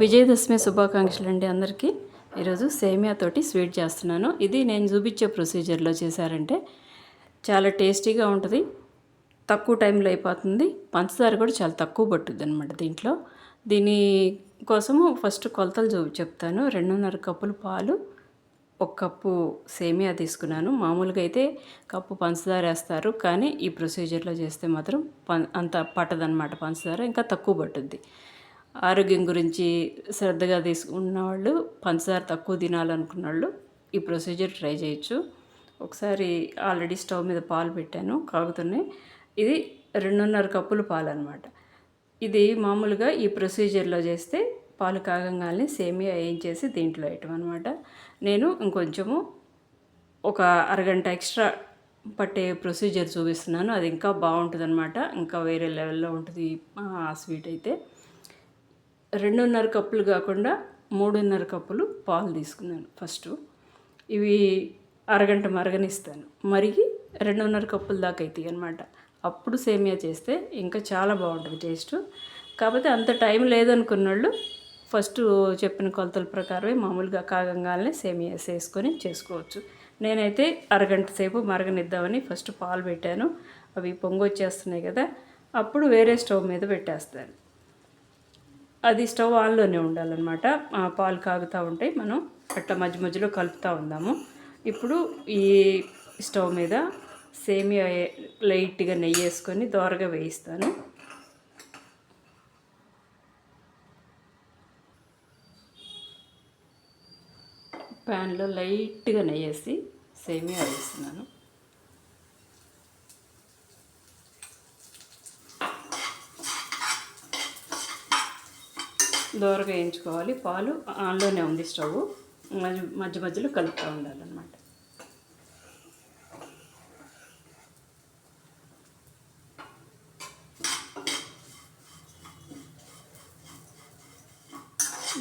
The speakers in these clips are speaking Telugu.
విజయదశమి శుభాకాంక్షలు అండి అందరికీ. ఈరోజు సేమియాతోటి స్వీట్ చేస్తున్నాను. ఇది నేను చూపించే ప్రొసీజర్లో చేశారంటే చాలా టేస్టీగా ఉంటుంది. తక్కువ టైంలో అయిపోతుంది. పంచదార కూడా చాలా తక్కువ పట్టుద్ది అనమాట దీంట్లో. దీని కోసము ఫస్ట్ కొలతలు చూ చెప్తాను. రెండున్నర కప్పులు పాలు ఒక కప్పు సేమియా తీసుకున్నాను. మామూలుగా అయితే కప్పు పంచదార వేస్తారు. కానీ ఈ ప్రొసీజర్లో చేస్తే మాత్రం పం అంత పట్టదనమాట పంచదార. ఇంకా తక్కువ పట్టుద్ది. ఆరోగ్యం గురించి శ్రద్ధగా తీసుకున్న వాళ్ళు పంచదార తక్కువ తినాలనుకున్న వాళ్ళు ఈ ప్రొసీజర్ ట్రై చేయొచ్చు. ఒకసారి ఆల్రెడీ స్టవ్ మీద పాలు పెట్టాను కాగుతున్నాయి. ఇది రెండున్నర కప్పులు పాలు అనమాట ఇది మామూలుగా ఈ ప్రొసీజర్లో చేస్తే పాలు కాగంగానే సేమియా వేయించేసి దీంట్లో వేయటం అనమాట నేను ఇంకొంచెము ఒక అరగంట ఎక్స్ట్రా పట్టే ప్రొసీజర్ చూపిస్తున్నాను. అది ఇంకా బాగుంటుంది అనమాట ఇంకా వేరే లెవెల్లో ఉంటుంది. ఆ స్వీట్ అయితే. రెండున్నర కప్పులు కాకుండా మూడున్నర కప్పులు పాలు తీసుకున్నాను ఫస్ట్. ఇవి అరగంట మరగనిస్తాను. మరిగి రెండున్నర కప్పుల దాకా అవుతాయి అనమాట అప్పుడు సేమియా చేస్తే ఇంకా చాలా బాగుంటుంది టేస్ట్. కాకపోతే అంత టైం లేదనుకున్న వాళ్ళు ఫస్ట్ చెప్పిన కొలతల ప్రకారమే మామూలుగా కాగంగానే సేమియా వేసేసుకొని చేసుకోవచ్చు. నేనైతే అరగంట సేపు మరగనిద్దామని ఫస్ట్ పాలు పెట్టాను. అవి పొంగొచ్చేస్తున్నాయి కదా అప్పుడు వేరే స్టవ్ మీద పెట్టేస్తాను. అది స్టవ్ ఆన్లోనే ఉండాలన్నమాట. పాలు కాగుతూ ఉంటాయి. మనం అట్లా మధ్య మధ్యలో కలుపుతూ ఉందాము. ఇప్పుడు ఈ స్టవ్ మీద సేమియా లైట్గా నెయ్యి వేసుకొని దోరగా వేయిస్తాను. ప్యాన్లో లైట్గా నెయ్యి వేసి సేమియా వేస్తున్నాను. దోరగా వేయించుకోవాలి. పాలు ఆన్లోనే ఉంది స్టవ్. మధ్య మధ్య మధ్యలో కలుపుతూ ఉండాలన్నమాట.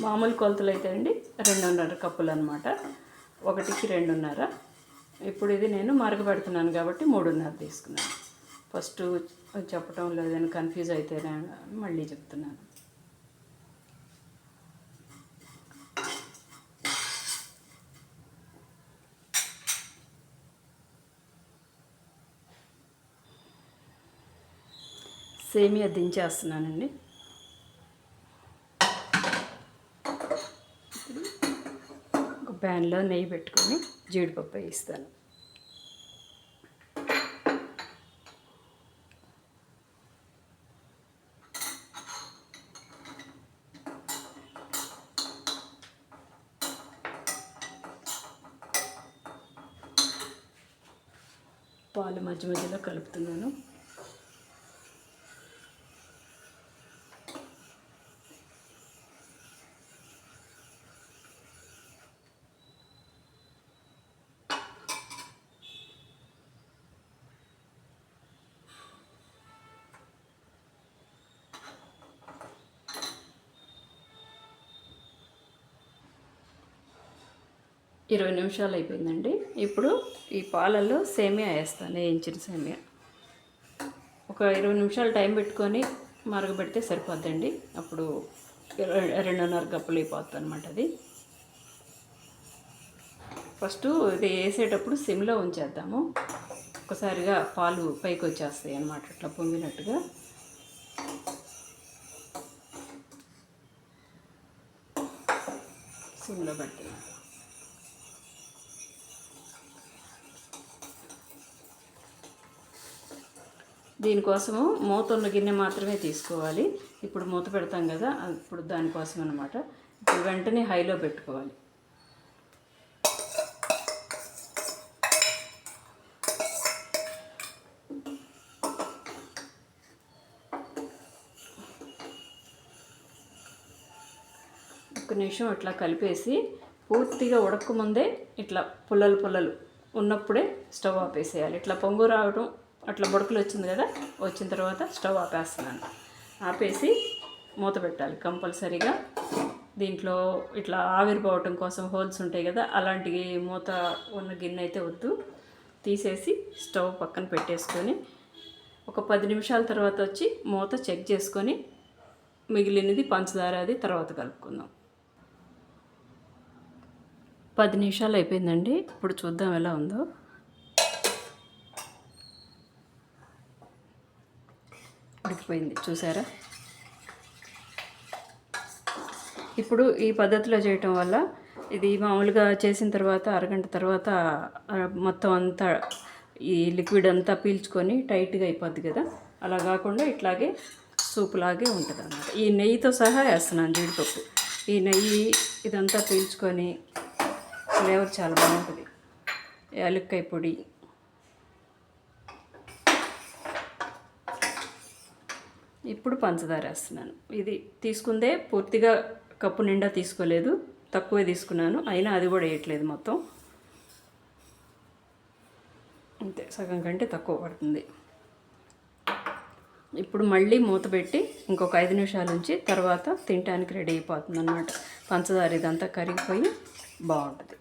మామూలు కొలతలు అయితే అండి రెండున్నర కప్పులు అనమాట ఒకటికి రెండున్నర. ఇప్పుడు ఇది నేను మరగబెడుతున్నాను కాబట్టి మూడున్నర తీసుకున్నాను. ఫస్ట్ చెప్పటం లేదని కన్ఫ్యూజ్ అయితే మళ్ళీ చెప్తున్నాను. సేమియా దించేస్తున్నానండి. ఒక ప్యాన్లో నెయ్యి పెట్టుకొని జీడిపప్పు వేయిస్తాను. పాలు మధ్య మధ్యలో కలుపుతున్నాను. ఇరవై నిమిషాలు అయిపోయిందండి. ఇప్పుడు ఈ పాలల్లో సేమియా వేస్తాను వేయించిన సేమియా. ఒక ఇరవై నిమిషాలు టైం పెట్టుకొని మరగబెడితే సరిపోద్దండి. అప్పుడు రెండున్నర గప్పులు అయిపోతుంది అనమాట అది. ఫస్ట్ ఇది వేసేటప్పుడు సిమ్లో ఉంచేద్దాము. ఒకసారిగా పాలు పైకి వచ్చేస్తాయి అన్నమాట అట్లా పొంగినట్టుగా. సిమ్లో పెట్టి దీనికోసము మూత ఉన్న గిన్నె మాత్రమే తీసుకోవాలి. ఇప్పుడు మూత పెడతాం కదా ఇప్పుడు దానికోసం అనమాట ఇప్పుడు వెంటనే హైలో పెట్టుకోవాలి. ఒక్క నిమిషం ఇట్లా కలిపేసి పూర్తిగా ఉడకముందే ఇట్లా పుల్లలు పుల్లలు ఉన్నప్పుడే స్టవ్ ఆపేసేయాలి. ఇట్లా పొంగు రావడం అట్లా బుడకలు వచ్చింది కదా వచ్చిన తర్వాత స్టవ్ ఆపేస్తున్నాను. ఆపేసి మూత పెట్టాలి కంపల్సరీగా. దీంట్లో ఇట్లా ఆవిరిపోవటం కోసం హోల్స్ ఉంటాయి కదా అలాంటి మూత ఉన్న గిన్నె అయితే వద్దు. తీసేసి స్టవ్ పక్కన పెట్టేసుకొని ఒక పది నిమిషాల తర్వాత వచ్చి మూత చెక్ చేసుకొని మిగిలినది పంచదార అది తర్వాత కలుపుకుందాం. పది నిమిషాలు అయిపోయిందండి. ఇప్పుడు చూద్దాం ఎలా ఉందో. ఉడికిపోయింది. చూసారా? ఇప్పుడు ఈ పద్ధతిలో చేయటం వల్ల ఇది మామూలుగా చేసిన తర్వాత అరగంట తర్వాత మొత్తం అంతా ఈ లిక్విడ్ అంతా పీల్చుకొని టైట్గా అయిపోద్ది కదా? అలా కాకుండా ఇట్లాగే సూప్ లాగే ఉంటుంది అన్నమాట ఈ నెయ్యితో సహా వేస్తున్నాను జీడిపప్పు. ఈ నెయ్యి ఇదంతా పీల్చుకొని ఫ్లేవర్ చాలా బాగుంటుంది. యాలక్కాయ పొడి ఇప్పుడు పంచదార వేస్తున్నాను. ఇది తీసుకుందే పూర్తిగా కప్పు నిండా తీసుకోలేదు. తక్కువే తీసుకున్నాను. అయినా అది కూడా వేయట్లేదు మొత్తం. అంతే సగం కంటే తక్కువ పడుతుంది. ఇప్పుడు మళ్ళీ మూత పెట్టి ఇంకొక ఐదు నిమిషాల నుంచి తర్వాత తినడానికి రెడీ అయిపోతుంది అన్నమాట పంచదార ఇదంతా కరిగిపోయి బాగుంటుంది.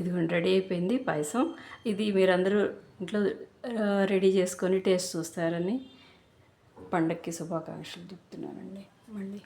ఇదిగోండి రెడీ అయిపోయింది పాయసం. ఇది మీరందరూ ఇంట్లో రెడీ చేసుకొని టేస్ట్ చూస్తారని పండక్కి శుభాకాంక్షలు చెప్తున్నానండి. మళ్ళీ